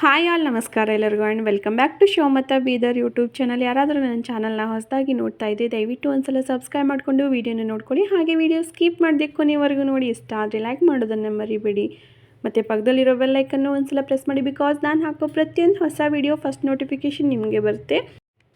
Hi all, ನಮಸ್ಕಾರ ಎಲ್ಲರಿಗೂ and welcome back to Shivamatta Bidar YouTube channel ಯಾರಾದರೂ ನನ್ನ ಚಾನಲ್ನ ಹೊಸದಾಗಿ ನೋಡ್ತಾ ಇದ್ದೆ ದಯವಿಟ್ಟು ಒಂದ್ಸಲ ಸಬ್ಸ್ಕ್ರೈಬ್ ಮಾಡಿಕೊಂಡು ವೀಡಿಯೋನ ನೋಡ್ಕೊಳ್ಳಿ. ಹಾಗೆ ವೀಡಿಯೋ ಸ್ಕಿಪ್ ಮಾಡದೆ ಕೊನೆವರೆಗೂ ನೋಡಿ. ಇಷ್ಟ ಆದರೆ ಲೈಕ್ ಮಾಡೋದನ್ನು ಮರಿಬೇಡಿ. ಮತ್ತು ಪಕ್ಕದಲ್ಲಿರೋ ಬೆಲ್ಲೈಕನ್ನು ಒಂದ್ಸಲ ಪ್ರೆಸ್ ಮಾಡಿ. ಬಿಕಾಸ್ ನಾನು ಹಾಕೋ ಪ್ರತಿಯೊಂದು ಹೊಸ ವೀಡಿಯೋ ಫಸ್ಟ್ ನೋಟಿಫಿಕೇಷನ್ ನಿಮಗೆ ಬರುತ್ತೆ.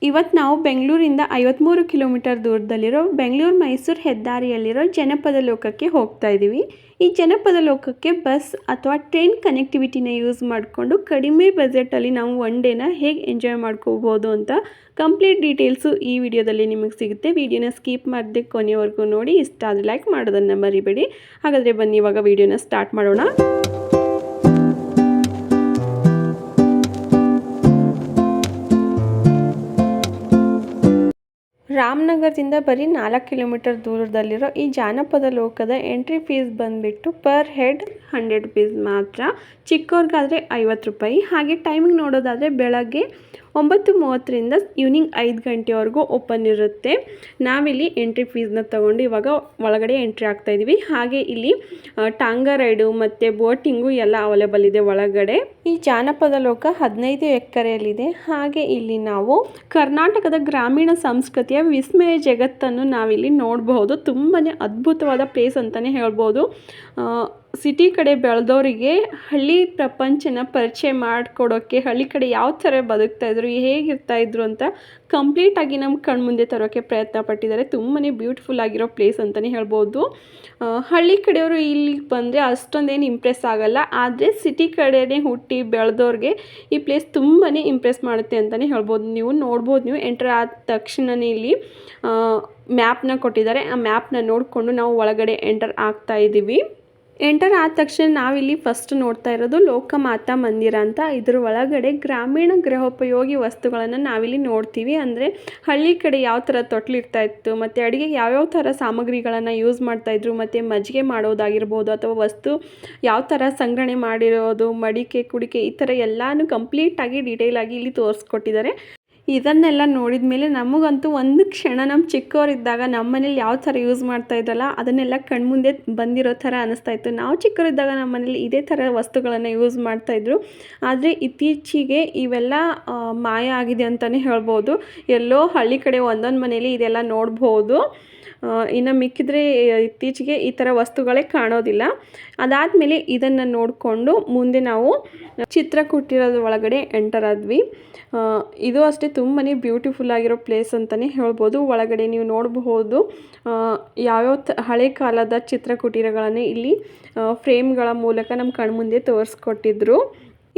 ಇವತ್ತು ನಾವು ಬೆಂಗಳೂರಿಂದ ಐವತ್ತ್ಮೂರು ಕಿಲೋಮೀಟರ್ ದೂರದಲ್ಲಿರೋ ಬೆಂಗಳೂರು ಮೈಸೂರು ಹೆದ್ದಾರಿಯಲ್ಲಿರೋ ಜನಪದ ಲೋಕಕ್ಕೆ ಹೋಗ್ತಾ ಇದ್ದೀವಿ. ಈ ಜನಪದ ಲೋಕಕ್ಕೆ ಬಸ್ ಅಥವಾ ಟ್ರೈನ್ ಕನೆಕ್ಟಿವಿಟಿನ ಯೂಸ್ ಮಾಡಿಕೊಂಡು ಕಡಿಮೆ ಬಜೆಟಲ್ಲಿ ನಾವು ಒನ್ ಡೇನ ಹೇಗೆ ಎಂಜಾಯ್ ಮಾಡ್ಕೋಬೋದು ಅಂತ ಕಂಪ್ಲೀಟ್ ಡೀಟೇಲ್ಸು ಈ ವಿಡಿಯೋದಲ್ಲಿ ನಿಮಗೆ ಸಿಗುತ್ತೆ. ವಿಡಿಯೋನ ಸ್ಕಿಪ್ ಮಾಡದೆ ಕೊನೆವರೆಗೂ ನೋಡಿ. ಇಷ್ಟ ಆದರೆ ಲೈಕ್ ಮಾಡೋದನ್ನು ಮರಿಬೇಡಿ. ಹಾಗಾದರೆ ಬನ್ನಿ, ಇವಾಗ ವಿಡಿಯೋನ ಸ್ಟಾರ್ಟ್ ಮಾಡೋಣ. ರಾಮನಗರದಿಂದ ಬರೀ ನಾಲ್ಕು ಕಿಲೋಮೀಟರ್ ದೂರದಲ್ಲಿರೋ ಈ ಜಾನಪದ ಲೋಕದ ಎಂಟ್ರಿ ಫೀಸ್ ಬಂದುಬಿಟ್ಟು ಪರ್ ಹೆಡ್ ಹಂಡ್ರೆಡ್ ರುಪೀಸ್ ಮಾತ್ರ. ಚಿಕ್ಕವ್ರಿಗಾದರೆ ಐವತ್ತು ರೂಪಾಯಿ. ಹಾಗೆ ಟೈಮಿಂಗ್ ನೋಡೋದಾದರೆ ಬೆಳಗ್ಗೆ ಒಂಬತ್ತು ಮೂವತ್ತರಿಂದ ಈವ್ನಿಂಗ್ ಐದು ಗಂಟೆವರೆಗೂ ಓಪನ್ ಇರುತ್ತೆ. ನಾವಿಲ್ಲಿ ಎಂಟ್ರಿ ಫೀಸ್ನ ತೊಗೊಂಡು ಇವಾಗ ಒಳಗಡೆ ಎಂಟ್ರಿ ಆಗ್ತಾ ಇದ್ದೀವಿ ಹಾಗೆ ಇಲ್ಲಿ ಟಾಂಗ ರೈಡು ಮತ್ತು ಬೋಟಿಂಗು ಎಲ್ಲ ಅವೈಲೇಬಲ್ ಇದೆ ಒಳಗಡೆ. ಈ ಜಾನಪದ ಲೋಕ ಹದಿನೈದು ಎಕರೆಯಲ್ಲಿದೆ. ಹಾಗೆ ಇಲ್ಲಿ ನಾವು ಕರ್ನಾಟಕದ ಗ್ರಾಮೀಣ ಸಂಸ್ಕೃತಿಯ ವಿಸ್ಮಯ ಜಗತ್ತನ್ನು ನಾವಿಲ್ಲಿ ನೋಡಬಹುದು. ತುಂಬಾ ಅದ್ಭುತವಾದ ಪ್ಲೇಸ್ ಅಂತಲೇ ಹೇಳ್ಬೋದು. ಸಿಟಿ ಕಡೆ ಬೆಳೆದವರಿಗೆ ಹಳ್ಳಿ ಪ್ರಪಂಚನ ಪರಿಚಯ ಮಾಡಿಕೊಡೋಕ್ಕೆ ಹಳ್ಳಿ ಕಡೆ ಯಾವ ಥರ ಬದುಕ್ತಾಯಿದ್ರು ಹೇಗಿರ್ತಾಯಿದ್ರು ಅಂತ ಕಂಪ್ಲೀಟಾಗಿ ನಮ್ಮ ಕಣ್ಮುಂದೆ ತರೋಕ್ಕೆ ಪ್ರಯತ್ನ ಪಟ್ಟಿದ್ದಾರೆ. ತುಂಬಾ ಬ್ಯೂಟಿಫುಲ್ ಆಗಿರೋ ಪ್ಲೇಸ್ ಅಂತಲೇ ಹೇಳ್ಬೋದು. ಹಳ್ಳಿ ಕಡೆಯವರು ಇಲ್ಲಿಗೆ ಬಂದರೆ ಅಷ್ಟೊಂದೇನು ಇಂಪ್ರೆಸ್ ಆಗಲ್ಲ. ಆದರೆ ಸಿಟಿ ಕಡೆನೇ ಹುಟ್ಟಿ ಬೆಳೆದವ್ರಿಗೆ ಈ ಪ್ಲೇಸ್ ತುಂಬಾ ಇಂಪ್ರೆಸ್ ಮಾಡುತ್ತೆ ಅಂತಲೇ ಹೇಳ್ಬೋದು. ನೀವು ನೋಡ್ಬೋದು, ನೀವು ಎಂಟರ್ ಆದ ತಕ್ಷಣವೇ ಇಲ್ಲಿ ಮ್ಯಾಪ್ನ ಕೊಟ್ಟಿದ್ದಾರೆ. ಆ ಮ್ಯಾಪ್ನ ನೋಡಿಕೊಂಡು ನಾವು ಒಳಗಡೆ ಎಂಟರ್ ಆಗ್ತಾ ಇದ್ದೀವಿ ಎಂಟರ್ ಆದ ತಕ್ಷಣ ನಾವಿಲ್ಲಿ ಫಸ್ಟ್ ನೋಡ್ತಾ ಇರೋದು ಲೋಕಮಾತಾ ಮಂದಿರ ಅಂತ. ಇದ್ರ ಒಳಗಡೆ ಗ್ರಾಮೀಣ ಗೃಹೋಪಯೋಗಿ ವಸ್ತುಗಳನ್ನು ನಾವಿಲ್ಲಿ ನೋಡ್ತೀವಿ. ಅಂದರೆ ಹಳ್ಳಿ ಕಡೆ ಯಾವ ಥರ ತೊಟ್ಲಿರ್ತಾ ಇತ್ತು, ಮತ್ತು ಅಡುಗೆಗೆ ಯಾವ್ಯಾವ ಥರ ಸಾಮಗ್ರಿಗಳನ್ನು ಯೂಸ್ ಮಾಡ್ತಾಯಿದ್ರು ಮತ್ತು ಮಜ್ಜಿಗೆ ಮಾಡೋದಾಗಿರ್ಬೋದು, ಅಥವಾ ವಸ್ತು ಯಾವ ಥರ ಸಂಗ್ರಹಣೆ ಮಾಡಿರೋದು, ಮಡಿಕೆ, ಕುಡಿಕೆ, ಈ ಥರ ಎಲ್ಲಾನು ಕಂಪ್ಲೀಟಾಗಿ ಡೀಟೇಲಾಗಿ ಇಲ್ಲಿ ತೋರಿಸ್ಕೊಟ್ಟಿದ್ದಾರೆ. ಇದನ್ನೆಲ್ಲ ನೋಡಿದ ಮೇಲೆ ನಮಗಂತೂ ಒಂದು ಕ್ಷಣ ನಮ್ಮ ಚಿಕ್ಕವರಿದ್ದಾಗ ನಮ್ಮ ಮನೇಲಿ ಯಾವ ಥರ ಯೂಸ್ ಮಾಡ್ತಾ ಇದ್ರಲ್ಲ, ಅದನ್ನೆಲ್ಲ ಕಣ್ಮುಂದೆ ಬಂದಿರೋ ಥರ ಇತ್ತು. ನಾವು ಚಿಕ್ಕವರಿದ್ದಾಗ ನಮ್ಮ ಮನೇಲಿ ಇದೇ ಥರ ವಸ್ತುಗಳನ್ನು ಯೂಸ್ ಮಾಡ್ತಾಯಿದ್ರು ಆದರೆ ಇತ್ತೀಚೆಗೆ ಇವೆಲ್ಲ ಮಾಯ ಆಗಿದೆ ಅಂತಲೇ ಹೇಳ್ಬೋದು. ಎಲ್ಲೋ ಹಳ್ಳಿ ಕಡೆ ಒಂದೊಂದು ಮನೇಲಿ ಇದೆಲ್ಲ ನೋಡ್ಬೋದು. ಇನ್ನು ಮಿಕ್ಕಿದ್ರೆ ಇತ್ತೀಚೆಗೆ ಈ ಥರ ವಸ್ತುಗಳೇ ಕಾಣೋದಿಲ್ಲ. ಅದಾದಮೇಲೆ ಇದನ್ನು ನೋಡಿಕೊಂಡು ಮುಂದೆ ನಾವು ಚಿತ್ರ ಕೊಟ್ಟಿರೋದ್ರ ಒಳಗಡೆ ಎಂಟರ್ ಆದ್ವಿ. ಇದು ಅಷ್ಟೇ ತುಂಬಾ ಬ್ಯೂಟಿಫುಲ್ ಆಗಿರೋ ಪ್ಲೇಸ್ ಅಂತಲೇ ಹೇಳ್ಬೋದು. ಒಳಗಡೆ ನೀವು ನೋಡಬಹುದು ಯಾವ್ಯಾವ ಹಳೆ ಕಾಲದ ಚಿತ್ರಕುಟೀರಗಳನ್ನು ಇಲ್ಲಿ ಫ್ರೇಮ್ಗಳ ಮೂಲಕ ನಮ್ಮ ಕಣ್ಮುಂದೆ ತೋರಿಸ್ಕೊಟ್ಟಿದ್ರು.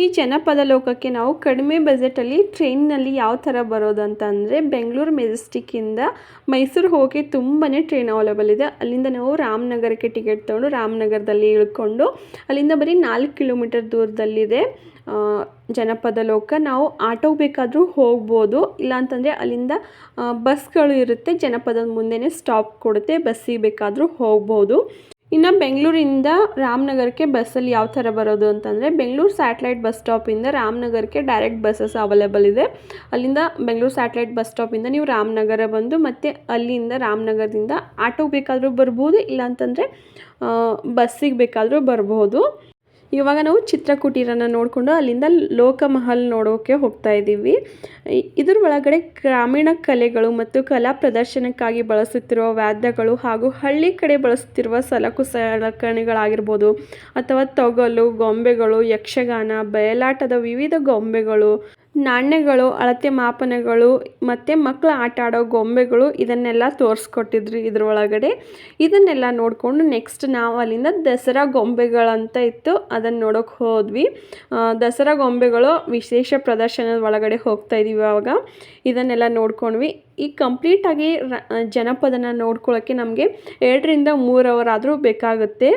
ಈ ಜನಪದ ಲೋಕಕ್ಕೆ ನಾವು ಕಡಿಮೆ ಬಜೆಟಲ್ಲಿ ಟ್ರೈನ್ನಲ್ಲಿ ಯಾವ ಥರ ಬರೋದು ಅಂತ ಅಂದರೆ ಬೆಂಗಳೂರು ಮೆಜೆಸ್ಟಿಕ್ಕಿಂದ ಮೈಸೂರು ಹೋಗಿ ತುಂಬಾ ಟ್ರೈನ್ ಅವೈಲೇಬಲ್ ಇದೆ. ಅಲ್ಲಿಂದ ನಾವು ರಾಮನಗರಕ್ಕೆ ಟಿಕೆಟ್ ತೊಗೊಂಡು ರಾಮನಗರದಲ್ಲಿ ಇಳ್ಕೊಂಡು ಅಲ್ಲಿಂದ ಬರೀ ನಾಲ್ಕು ಕಿಲೋಮೀಟರ್ ದೂರದಲ್ಲಿದೆ ಜನಪದ ಲೋಕ. ನಾವು ಆಟೋ ಬೇಕಾದರೂ ಹೋಗ್ಬೋದು. ಇಲ್ಲಾಂತಂದರೆ ಅಲ್ಲಿಂದ ಬಸ್ಗಳು ಇರುತ್ತೆ. ಜನಪದದ ಮುಂದೆನೇ ಸ್ಟಾಪ್ ಕೊಡುತ್ತೆ. ಬಸ್ಸಿಗೆ ಬೇಕಾದರೂ ಹೋಗ್ಬೋದು. ಇನ್ನು ಬೆಂಗಳೂರಿಂದ ರಾಮನಗರಕ್ಕೆ ಬಸ್ಸಲ್ಲಿ ಯಾವ ಥರ ಬರೋದು ಅಂತಂದರೆ ಬೆಂಗಳೂರು ಸ್ಯಾಟ್ಲೈಟ್ ಬಸ್ ಸ್ಟಾಪಿಂದ ರಾಮನಗರಕ್ಕೆ ಡೈರೆಕ್ಟ್ ಬಸ್ಸಸ್ ಅವೈಲೇಬಲ್ ಇದೆ. ಅಲ್ಲಿಂದ ಬೆಂಗಳೂರು ಸ್ಯಾಟ್ಲೈಟ್ ಬಸ್ ಸ್ಟಾಪಿಂದ ನೀವು ರಾಮನಗರ ಬಂದು ಮತ್ತು ಅಲ್ಲಿಂದ ರಾಮನಗರದಿಂದ ಆಟೋಗೆ ಬೇಕಾದರೂ ಬರ್ಬೋದು, ಇಲ್ಲಾಂತಂದರೆ ಬಸ್ಸಿಗೆ ಬೇಕಾದರೂ ಬರ್ಬೋದು. ಇವಾಗ ನಾವು ಚಿತ್ರಕುಟೀರನ ನೋಡಿಕೊಂಡು ಅಲ್ಲಿಂದ ಲೋಕಮಹಲ್ ನೋಡೋಕ್ಕೆ ಹೋಗ್ತಾ ಇದ್ದೀವಿ. ಇದ್ರ ಒಳಗಡೆ ಗ್ರಾಮೀಣ ಕಲೆಗಳು ಮತ್ತು ಕಲಾ ಪ್ರದರ್ಶನಕ್ಕಾಗಿ ಬಳಸುತ್ತಿರುವ ವಾದ್ಯಗಳು ಹಾಗೂ ಹಳ್ಳಿ ಕಡೆ ಬಳಸುತ್ತಿರುವ ಸಲಕು ಸಲಕರಣೆಗಳಾಗಿರ್ಬೋದು, ಅಥವಾ ತೊಗಲು, ಗೊಂಬೆಗಳು, ಯಕ್ಷಗಾನ, ಬಯಲಾಟದ ವಿವಿಧ ಗೊಂಬೆಗಳು ನಾಣ್ಯಗಳು, ಅಳತೆ ಮಾಪನಗಳು, ಮತ್ತು ಮಕ್ಕಳು ಆಟ ಆಡೋ ಗೊಂಬೆಗಳು ಇದನ್ನೆಲ್ಲ ತೋರಿಸ್ಕೊಟ್ಟಿದ್ರು ಇದರೊಳಗಡೆ. ಇದನ್ನೆಲ್ಲ ನೋಡಿಕೊಂಡು ನೆಕ್ಸ್ಟ್ ನಾವು ಅಲ್ಲಿಂದ ದಸರಾ ಗೊಂಬೆಗಳಂತ ಇತ್ತು ಅದನ್ನು ನೋಡೋಕೆ ಹೋದ್ವಿ. ದಸರಾ ಗೊಂಬೆಗಳು ವಿಶೇಷ ಪ್ರದರ್ಶನದ ಒಳಗಡೆ ಹೋಗ್ತಾ ಇದೀವಿ ಆವಾಗ ಇದನ್ನೆಲ್ಲ ನೋಡ್ಕೊಂಡ್ವಿ. ಈ ಕಂಪ್ಲೀಟಾಗಿ ರ ಜನಪದನ ನೋಡ್ಕೊಳ್ಳೋಕ್ಕೆ ನಮಗೆ ಎರಡರಿಂದ ಮೂರು ಅವರ್ ಆದರೂ ಬೇಕಾಗುತ್ತೆ.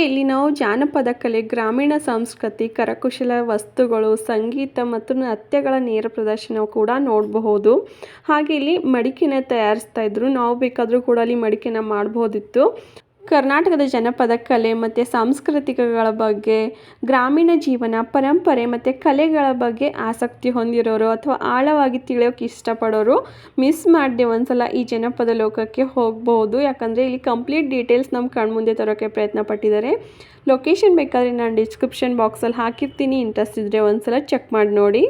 ಹಾಗೆ ಇಲ್ಲಿ ನಾವು ಜಾನಪದ ಕಲೆ, ಗ್ರಾಮೀಣ ಸಂಸ್ಕೃತಿ, ಕರಕುಶಲ ವಸ್ತುಗಳು, ಸಂಗೀತ ಮತ್ತು ನೃತ್ಯಗಳ ನೇರ ಪ್ರದರ್ಶನ ಕೂಡ ನೋಡಬಹುದು. ಹಾಗೆ ಇಲ್ಲಿ ಮಡಿಕೆನ ತಯಾರಿಸ್ತಾ ಇದ್ರು. ನಾವು ಬೇಕಾದರೂ ಕೂಡ ಅಲ್ಲಿ ಮಡಿಕೆನ ಮಾಡಬಹುದಿತ್ತು ಕರ್ನಾಟಕದ ಜನಪದ ಕಲೆ ಮತ್ತು ಸಾಂಸ್ಕೃತಿಕಗಳ ಬಗ್ಗೆ, ಗ್ರಾಮೀಣ ಜೀವನ, ಪರಂಪರೆ ಮತ್ತು ಕಲೆಗಳ ಬಗ್ಗೆ ಆಸಕ್ತಿ ಹೊಂದಿರೋರು ಅಥವಾ ಆಳವಾಗಿ ತಿಳಿಯೋಕೆ ಇಷ್ಟಪಡೋರು ಮಿಸ್ ಮಾಡದೆ ಒಂದ್ಸಲ ಈ ಜನಪದ ಲೋಕಕ್ಕೆ ಹೋಗ್ಬೋದು. ಯಾಕಂದರೆ ಇಲ್ಲಿ ಕಂಪ್ಲೀಟ್ ಡೀಟೇಲ್ಸ್ ನಮ್ಮ ಕಣ್ಮುಂದೆ ತರೋಕ್ಕೆ ಪ್ರಯತ್ನ ಪಟ್ಟಿದ್ದಾರೆ ಲೊಕೇಶನ್ ಬೇಕಾದರೆ ನಾನು ಡಿಸ್ಕ್ರಿಪ್ಷನ್ ಬಾಕ್ಸಲ್ಲಿ ಹಾಕಿರ್ತೀನಿ. ಇಂಟ್ರೆಸ್ಟ್ ಇದ್ದರೆ ಒಂದ್ಸಲ ಚೆಕ್ ಮಾಡಿ ನೋಡಿ.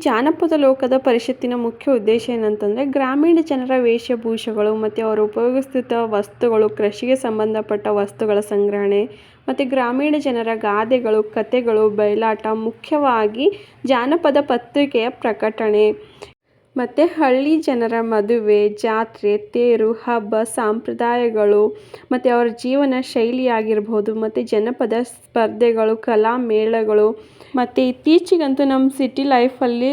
ಜಾನಪದ ಲೋಕದ ಪರಿಷತ್ತಿನ ಮುಖ್ಯ ಉದ್ದೇಶ ಏನಂತಂದರೆ ಗ್ರಾಮೀಣ ಜನರ ವೇಷಭೂಷಗಳು ಮತ್ತು ಅವರು ಉಪಯೋಗಿಸ್ತಿದ್ದ ವಸ್ತುಗಳು, ಕೃಷಿಗೆ ಸಂಬಂಧಪಟ್ಟ ವಸ್ತುಗಳ ಸಂಗ್ರಹಣೆ ಮತ್ತು ಗ್ರಾಮೀಣ ಜನರ ಗಾದೆಗಳು ಕಥೆಗಳು ಬಯಲಾಟ ಮುಖ್ಯವಾಗಿ ಜಾನಪದ ಪತ್ರಿಕೆಯ ಪ್ರಕಟಣೆ. ಮತ್ತು ಹಳ್ಳಿ ಜನರ ಮದುವೆ, ಜಾತ್ರೆ, ತೇರು, ಹಬ್ಬ, ಸಂಪ್ರದಾಯಗಳು, ಮತ್ತು ಅವರ ಜೀವನ ಶೈಲಿ ಆಗಿರ್ಬೋದು ಮತ್ತು ಜನಪದ ಸ್ಪರ್ಧೆಗಳು, ಕಲಾ ಮೇಳಗಳು, ಮತ್ತು ಇತ್ತೀಚಿಗಂತೂ ನಮ್ಮ ಸಿಟಿ ಲೈಫಲ್ಲಿ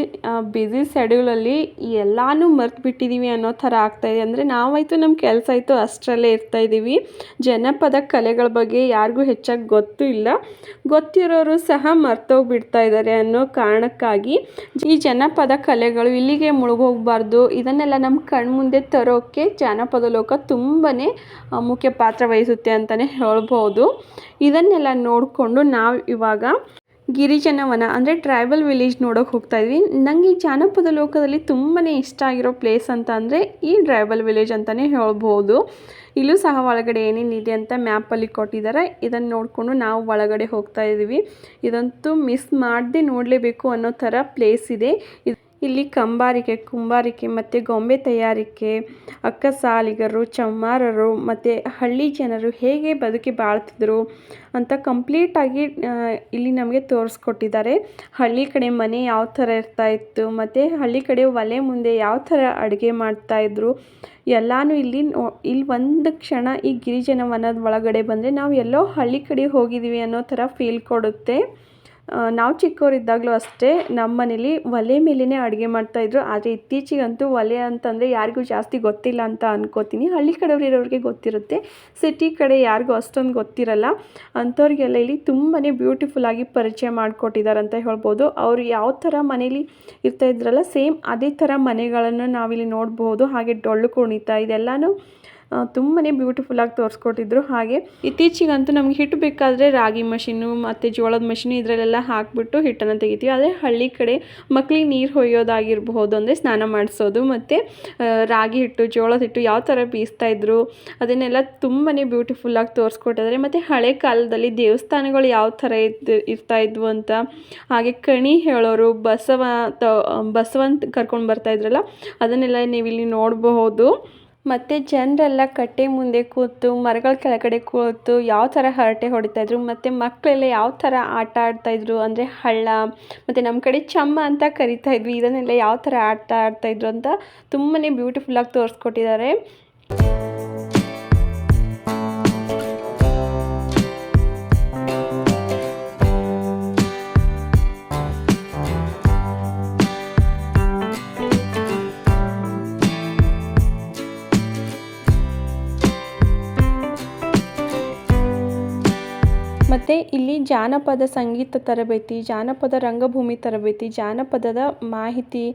ಬ್ಯುಸಿ ಸೆಡ್ಯೂಲಲ್ಲಿ ಎಲ್ಲನೂ ಮರ್ತು ಬಿಟ್ಟಿದ್ದೀವಿ ಅನ್ನೋ ಥರ ಆಗ್ತಾಯಿದೆ ಅಂದರೆ ನಾವಾಯಿತು ನಮ್ಮ ಕೆಲಸ ಆಯಿತು, ಅಷ್ಟರಲ್ಲೇ ಇರ್ತಾ ಇದ್ದೀವಿ ಜನಪದ ಕಲೆಗಳ ಬಗ್ಗೆ ಯಾರಿಗೂ ಹೆಚ್ಚಾಗಿ ಗೊತ್ತು ಇಲ್ಲ. ಗೊತ್ತಿರೋರು ಸಹ ಮರ್ತೋಗ್ಬಿಡ್ತಾ ಇದ್ದಾರೆ ಅನ್ನೋ ಕಾರಣಕ್ಕಾಗಿ ಈ ಜನಪದ ಕಲೆಗಳು ಇಲ್ಲಿಗೆ ಮುಳುಗೋಗ್ಬಾರ್ದು. ಇದನ್ನೆಲ್ಲ ನಮ್ಮ ಕಣ್ಮುಂದೆ ತರೋಕ್ಕೆ ಜಾನಪದ ಲೋಕ ತುಂಬಾ ಮುಖ್ಯ ಪಾತ್ರ ವಹಿಸುತ್ತೆ ಅಂತಲೇ ಹೇಳ್ಬೋದು. ಇದನ್ನೆಲ್ಲ ನೋಡಿಕೊಂಡು ನಾವು ಇವಾಗ ಗಿರಿಜನ ವನ ಅಂದರೆ ಟ್ರೈಬಲ್ ವಿಲೇಜ್ ನೋಡೋಕೆ ಹೋಗ್ತಾ ಇದ್ವಿ. ನನಗೆ ಈ ಜಾನಪದ ಲೋಕದಲ್ಲಿ ತುಂಬಾ ಇಷ್ಟ ಆಗಿರೋ ಪ್ಲೇಸ್ ಅಂತ ಅಂದರೆ ಈ ಟ್ರೈಬಲ್ ವಿಲೇಜ್ ಅಂತಲೇ ಹೇಳ್ಬೋದು. ಇಲ್ಲೂ ಸಹ ಒಳಗಡೆ ಏನೇನಿದೆ ಅಂತ ಮ್ಯಾಪಲ್ಲಿ ಕೊಟ್ಟಿದ್ದಾರೆ ಇದನ್ನು ನೋಡಿಕೊಂಡು ನಾವು ಒಳಗಡೆ ಹೋಗ್ತಾ ಇದ್ದೀವಿ ಇದಂತೂ ಮಿಸ್ ಮಾಡದೆ ನೋಡಲೇಬೇಕು ಅನ್ನೋ ಥರ ಪ್ಲೇಸ್ ಇದೆ. ಇದು ಇಲ್ಲಿ ಕಂಬಾರಿಕೆ, ಕುಂಬಾರಿಕೆ ಮತ್ತು ಗೊಂಬೆ ತಯಾರಿಕೆ ಅಕ್ಕ ಸಾಲಿಗರು ಚಮ್ಮಾರರು ಮತ್ತು ಹಳ್ಳಿ ಜನರು ಹೇಗೆ ಬದುಕಿ ಬಾಳ್ತಿದ್ರು ಅಂತ ಕಂಪ್ಲೀಟಾಗಿ ಇಲ್ಲಿ ನಮಗೆ ತೋರಿಸ್ಕೊಟ್ಟಿದ್ದಾರೆ. ಹಳ್ಳಿ ಕಡೆ ಮನೆ ಯಾವ ಥರ ಇರ್ತಾ ಇತ್ತು, ಮತ್ತು ಹಳ್ಳಿ ಕಡೆ ಒಲೆ ಮುಂದೆ ಯಾವ ಥರ ಅಡುಗೆ ಮಾಡ್ತಾಯಿದ್ರು ಎಲ್ಲನೂ ಇಲ್ಲಿ ನೋ, ಇಲ್ಲಿ ಒಂದು ಕ್ಷಣ ಈ ಗಿರಿಜನ ವನದ ಒಳಗಡೆ ಬಂದರೆ ನಾವು ಎಲ್ಲೋ ಹಳ್ಳಿ ಕಡೆ ಹೋಗಿದ್ದೀವಿ ಅನ್ನೋ ಥರ ಫೀಲ್ ಕೊಡುತ್ತೆ. ನಾವು ಚಿಕ್ಕವರಿದ್ದಾಗಲೂ ಅಷ್ಟೇ ನಮ್ಮ ಮನೇಲಿ ಒಲೆ ಮೇಲೆಯೇ ಅಡುಗೆ ಮಾಡ್ತಾಯಿದ್ರು ಆದರೆ ಇತ್ತೀಚೆಗಂತೂ ಒಲೆ ಅಂತಂದರೆ ಯಾರಿಗೂ ಜಾಸ್ತಿ ಗೊತ್ತಿಲ್ಲ ಅಂತ ಅನ್ಕೋತೀನಿ. ಹಳ್ಳಿ ಕಡೆಯವ್ರು ಇರೋರಿಗೆ ಗೊತ್ತಿರುತ್ತೆ. ಸಿಟಿ ಕಡೆ ಯಾರಿಗೂ ಅಷ್ಟೊಂದು ಗೊತ್ತಿರಲ್ಲ. ಅಂಥವ್ರಿಗೆಲ್ಲ ಇಲ್ಲಿ ತುಂಬಾ ಬ್ಯೂಟಿಫುಲ್ಲಾಗಿ ಪರಿಚಯ ಮಾಡಿಕೊಟ್ಟಿದ್ದಾರೆ ಅಂತ ಹೇಳ್ಬೋದು. ಅವರು ಯಾವ ಥರ ಮನೇಲಿ ಇರ್ತಾ ಇದ್ರಲ್ಲ, ಸೇಮ್ ಅದೇ ಥರ ಮನೆಗಳನ್ನು ನಾವಿಲ್ಲಿ ನೋಡ್ಬೋದು. ಹಾಗೆ ಡೊಳ್ಳು ಕುಣಿತ, ಇದೆಲ್ಲನೂ ತುಂಬಾ ಬ್ಯೂಟಿಫುಲ್ಲಾಗಿ ತೋರಿಸ್ಕೊಟ್ಟಿದ್ರು. ಹಾಗೆ ಇತ್ತೀಚಿಗಂತೂ ನಮ್ಗೆ ಹಿಟ್ಟು ಬೇಕಾದರೆ ರಾಗಿ ಮಷೀನು ಮತ್ತು ಜೋಳದ ಮಷೀನು ಇದರಲ್ಲೆಲ್ಲ ಹಾಕಿಬಿಟ್ಟು ಹಿಟ್ಟನ್ನು ತೆಗಿತೀವಿ. ಆದರೆ ಹಳ್ಳಿ ಕಡೆ ಮಕ್ಳಿಗೆ ನೀರು ಹೊಯ್ಯೋದಾಗಿರ್ಬಹುದು ಅಂದರೆ ಸ್ನಾನ ಮಾಡಿಸೋದು ಮತ್ತು ರಾಗಿ ಹಿಟ್ಟು, ಜೋಳದ ಹಿಟ್ಟು ಯಾವ ಥರ ಬೀಸ್ತಾ ಇದ್ರು ಅದನ್ನೆಲ್ಲ ತುಂಬಾ ಬ್ಯೂಟಿಫುಲ್ಲಾಗಿ ತೋರಿಸ್ಕೊಟ್ಟಿದ್ದಾರೆ. ಮತ್ತು ಹಳೆ ಕಾಲದಲ್ಲಿ ದೇವಸ್ಥಾನಗಳು ಯಾವ ಥರ ಇದ್ದು ಇರ್ತಾ ಇದ್ವು ಅಂತ ಹಾಗೆ ಕಣಿ ಹೇಳೋರು, ಬಸವ, ತ, ಬಸವಂತ ಕರ್ಕೊಂಡು ಬರ್ತಾ ಇದ್ರಲ್ಲ, ಅದನ್ನೆಲ್ಲ ಇಲ್ಲಿ ನೋಡಬಹುದು. ಮತ್ತು ಜನರೆಲ್ಲ ಕಟ್ಟೆ ಮುಂದೆ ಕೂತು, ಮರಗಳ ಕೆಳಗಡೆ ಕೂತು ಯಾವ ಥರ ಹರಟೆ ಹೊಡಿತಾಯಿದ್ರು ಮತ್ತು ಮಕ್ಕಳೆಲ್ಲ ಯಾವ ಥರ ಆಟ ಆಡ್ತಾಯಿದ್ರು ಅಂದರೆ ಹಳ್ಳ, ಮತ್ತು ನಮ್ಮ ಕಡೆ ಚಮ್ಮ ಅಂತ ಕರಿತಾ ಇದ್ವಿ. ಇದನ್ನೆಲ್ಲ ಯಾವ ಥರ ಆಟ ಆಡ್ತಾಯಿದ್ರು ಅಂತ ತುಂಬಾ ಬ್ಯೂಟಿಫುಲ್ಲಾಗಿ ತೋರಿಸ್ಕೊಟ್ಟಿದ್ದಾರೆ. ಜಾನಪದ ಸಂಗೀತ ತರಬೇತಿ, ಜಾನಪದ ರಂಗಭೂಮಿ ತರಬೇತಿ, ಜಾನಪದದ ಮಾಹಿತಿ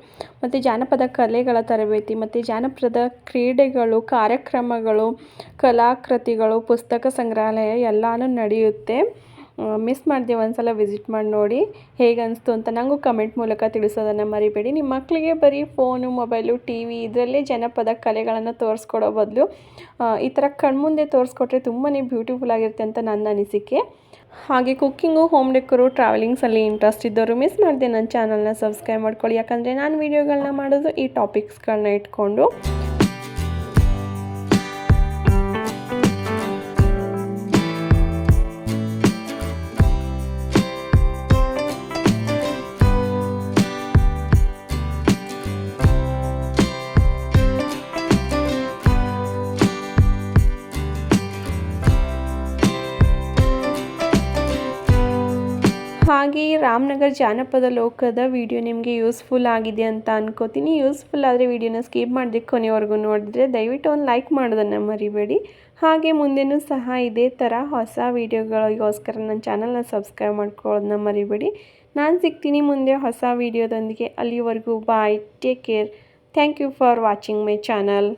ಮತ್ತು ಜಾನಪದ ಕಲೆಗಳ ತರಬೇತಿ ಮತ್ತು ಜಾನಪದ ಕ್ರೀಡೆಗಳು, ಕಾರ್ಯಕ್ರಮಗಳು, ಕಲಾಕೃತಿಗಳು, ಪುಸ್ತಕ ಸಂಗ್ರಹಾಲಯ ಎಲ್ಲನೂ ನಡೆಯುತ್ತೆ. ಮಿಸ್ ಮಾಡಿದೆ ಒಂದ್ಸಲ ವಿಸಿಟ್ ಮಾಡಿ ನೋಡಿ. ಹೇಗೆ ಅನಿಸ್ತು ಅಂತ ನನಗೂ ಕಮೆಂಟ್ ಮೂಲಕ ತಿಳಿಸೋದನ್ನು ಮರಿಬೇಡಿ. ನಿಮ್ಮ ಮಕ್ಕಳಿಗೆ ಬರೀ ಫೋನು ಮೊಬೈಲು ಟಿ ವಿ ಇದರಲ್ಲೇ ಜನಪದ ಕಲೆಗಳನ್ನು ತೋರಿಸ್ಕೊಡೋ ಬದಲು ಈ ಥರ ಕಣ್ಮುಂದೆ ತೋರಿಸ್ಕೊಟ್ರೆ ತುಂಬಾ ಬ್ಯೂಟಿಫುಲ್ ಆಗಿರುತ್ತೆ ಅಂತ ನನ್ನ ಅನಿಸಿಕೆ. ಹಾಗೆ ಕುಕ್ಕಿಂಗು, ಹೋಮ್ ಡೆಕೋರು, ಟ್ರಾವೆಲಿಂಗ್ಸಲ್ಲಿ ಇಂಟ್ರೆಸ್ಟ್ ಇದ್ದವರು ಮಿಸ್ ಮಾಡಿದೆ ನನ್ನ ಚಾನಲ್ನ ಸಬ್ಸ್ಕ್ರೈಬ್ ಮಾಡ್ಕೊಳ್ಳಿ. ಯಾಕಂದರೆ ನಾನು ವೀಡಿಯೋಗಳನ್ನ ಮಾಡೋದು ಈ ಟಾಪಿಕ್ಸ್ಗಳನ್ನ ಇಟ್ಕೊಂಡು. ರಾಮನಗರ್ ಜಾನಪದ ಲೋಕದ ವಿಡಿಯೋ ನಿಮಗೆ ಯೂಸ್ಫುಲ್ ಆಗಿದೆ ಅಂತ ಅನ್ಕೋತೀನಿ. ಯೂಸ್ಫುಲ್ ಆದರೆ ವಿಡಿಯೋನ ಸ್ಕಿಪ್ ಮಾಡಿದೆ ಕೊನೆವರೆಗೂ ನೋಡಿದ್ರೆ ದಯವಿಟ್ಟು ಒಂದು ಲೈಕ್ ಮಾಡೋದನ್ನು ಮರಿಬೇಡಿ. ಹಾಗೆ ಮುಂದೆನೂ ಸಹ ಇದೇ ಥರ ಹೊಸ ವೀಡಿಯೋಗಳಿಗೋಸ್ಕರ ನನ್ನ ಚಾನಲ್ನ ಸಬ್ಸ್ಕ್ರೈಬ್ ಮಾಡ್ಕೊಳ್ಳೋದನ್ನ ಮರಿಬೇಡಿ. ನಾನು ಸಿಗ್ತೀನಿ ಮುಂದೆ ಹೊಸ ವೀಡಿಯೋದೊಂದಿಗೆ. ಅಲ್ಲಿವರೆಗೂ bye, take care. Thank you for watching my channel.